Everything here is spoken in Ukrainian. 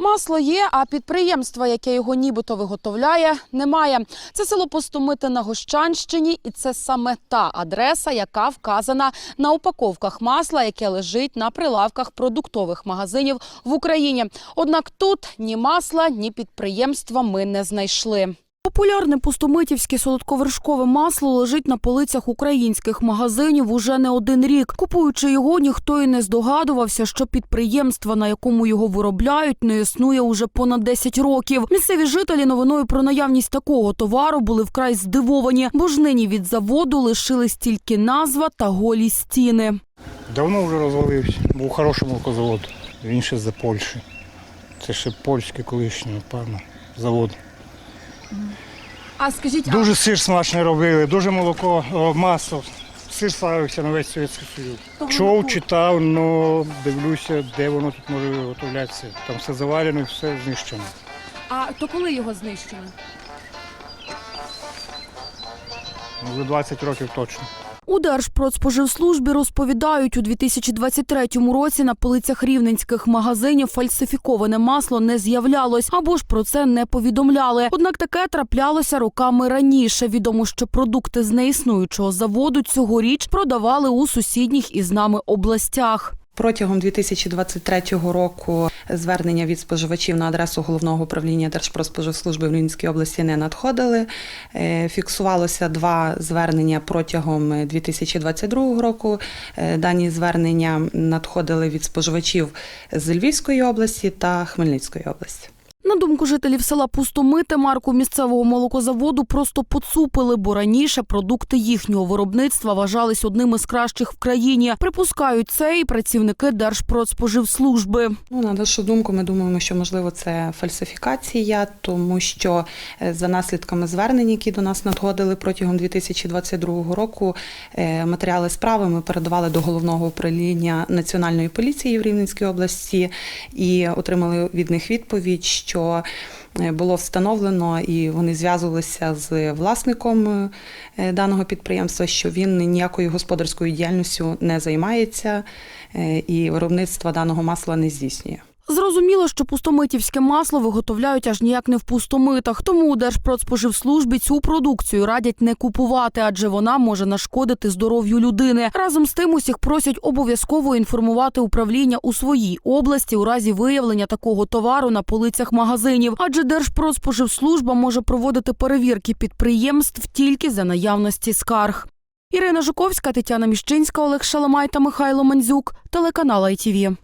Масло є, а підприємства, яке його нібито виготовляє, немає. Це село Постомити на Гощанщині, і це саме та адреса, яка вказана на упаковках масла, яке лежить на прилавках продуктових магазинів в Україні. Однак тут ні масла, ні підприємства ми не знайшли. Популярне пустомитівське солодковершкове масло лежить на полицях українських магазинів уже не один рік. Купуючи його, ніхто і не здогадувався, що підприємство, на якому його виробляють, не існує уже понад 10 років. Місцеві жителі новиною про наявність такого товару були вкрай здивовані, бо ж нині від заводу лишились тільки назва та голі стіни. Давно вже розвалився. Був хороший молокозавод. Він ще з-за Польщі. Це ще польський колишній, напевно, завод. А скажіть, Дуже сир смачний робили, дуже молоко, о, масло. Сир славився на весь Совєтський Союз. Чув, читав, але дивлюся, де воно тут може виготовлятися. Там все завалено і все знищено. а то коли його знищили? Вже 20 років точно. У Держпродспоживслужбі розповідають, у 2023 році на полицях рівненських магазинів фальсифіковане масло не з'являлось або ж про це не повідомляли. Однак таке траплялося роками раніше. Відомо, що продукти з неіснуючого заводу цьогоріч продавали у сусідніх із нами областях. Протягом 2023 року звернення від споживачів на адресу головного управління Держпродспоживслужби в Львівській області не надходили. Е, Фіксувалося два звернення протягом 2022 року. Е, Дані звернення надходили від споживачів з Львівської області та Хмельницької області. На думку жителів села Пустомите, марку місцевого молокозаводу просто поцупили, бо раніше продукти їхнього виробництва вважались одними з кращих в країні. Припускають це і працівники Держпродспоживслужби. Ну, на нашу думку, ми думаємо, що можливо це фальсифікація, тому що е, за наслідками звернень, які до нас надходили протягом 2022 року, е, матеріали справи ми передавали до головного управління національної поліції в Рівненській області і отримали від них відповідь, що е, було встановлено, і вони зв'язувалися з власником е, даного підприємства, що він ніякою господарською діяльністю не займається е, і виробництва даного масла не здійснює. Зрозуміло, що пустомитівське масло виготовляють аж ніяк не в пустомитах. Тому у Держпродспоживслужбі цю продукцію радять не купувати, адже вона може нашкодити здоров'ю людини. Разом з тим усіх просять обов'язково інформувати управління у своїй області у разі виявлення такого товару на полицях магазинів. Адже Держпродспоживслужба може проводити перевірки підприємств тільки за наявності скарг. Ірина Жуковська, Тетяна Міщинська, Олег Шаламай та Михайло Мандзюк. Телеканал ITV.